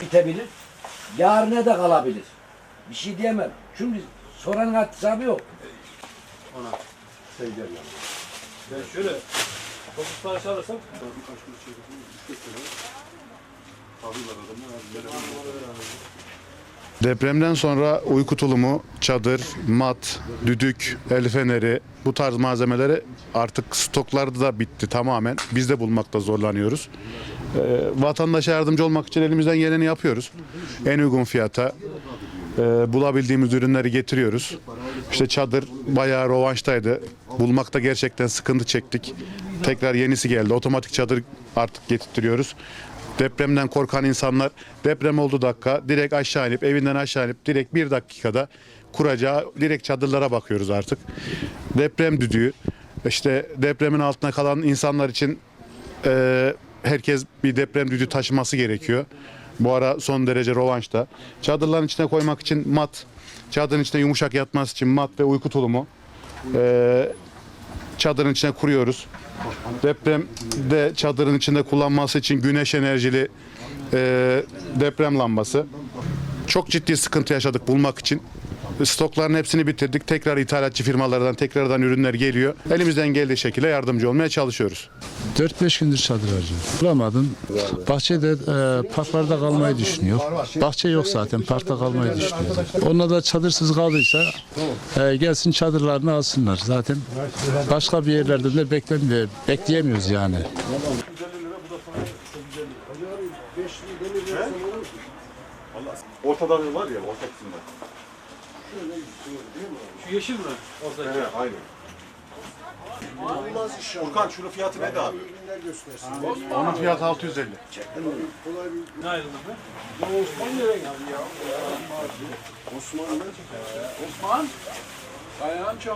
bitebilir. Yarına da kalabilir. Bir şey diyemem. Çünkü soranın hesabı yok. Ben şöyle dokuz tane çalırsam Depremden sonra uyku tulumu, çadır, mat, düdük, el feneri bu tarz malzemeleri artık stoklarda da bitti tamamen. Biz de bulmakta zorlanıyoruz. Ee, vatandaşa yardımcı olmak için elimizden geleni yapıyoruz. En uygun fiyata e, bulabildiğimiz ürünleri getiriyoruz. İşte çadır bayağı rovanştaydı. Bulmakta gerçekten sıkıntı çektik. Tekrar yenisi geldi. Otomatik çadır artık getirtiyoruz. Depremden korkan insanlar deprem oldu dakika direkt aşağı inip evinden aşağı inip direkt bir dakikada kuracağı direkt çadırlara bakıyoruz artık. Deprem düdüğü işte depremin altına kalan insanlar için e, herkes bir deprem düdüğü taşıması gerekiyor. Bu ara son derece rovanşta. Çadırların içine koymak için mat, çadırın içine yumuşak yatması için mat ve uyku tulumu. E, çadırın içine kuruyoruz. Depremde çadırın içinde kullanması için güneş enerjili e, deprem lambası. Çok ciddi sıkıntı yaşadık bulmak için. Stokların hepsini bitirdik. Tekrar ithalatçı firmalardan tekrardan ürünler geliyor. Elimizden geldiği şekilde yardımcı olmaya çalışıyoruz. 4-5 gündür çadır arıyorum. Bulamadım. Bahçede e, parklarda kalmayı düşünüyor. Bahçe yok zaten parkta kalmayı düşünüyor. Onlar da çadırsız kaldıysa e, gelsin çadırlarını alsınlar. Zaten başka bir yerlerden de beklemiyor, bekleyemiyoruz yani. Ortada var ya orta kısımda. Şu yeşil mi? Orada. He, aynen. Furkan şunun fiyatı ne abi? Onun fiyatı 650. Ne ayrıldı be? Osman. Osman. Ayağım çok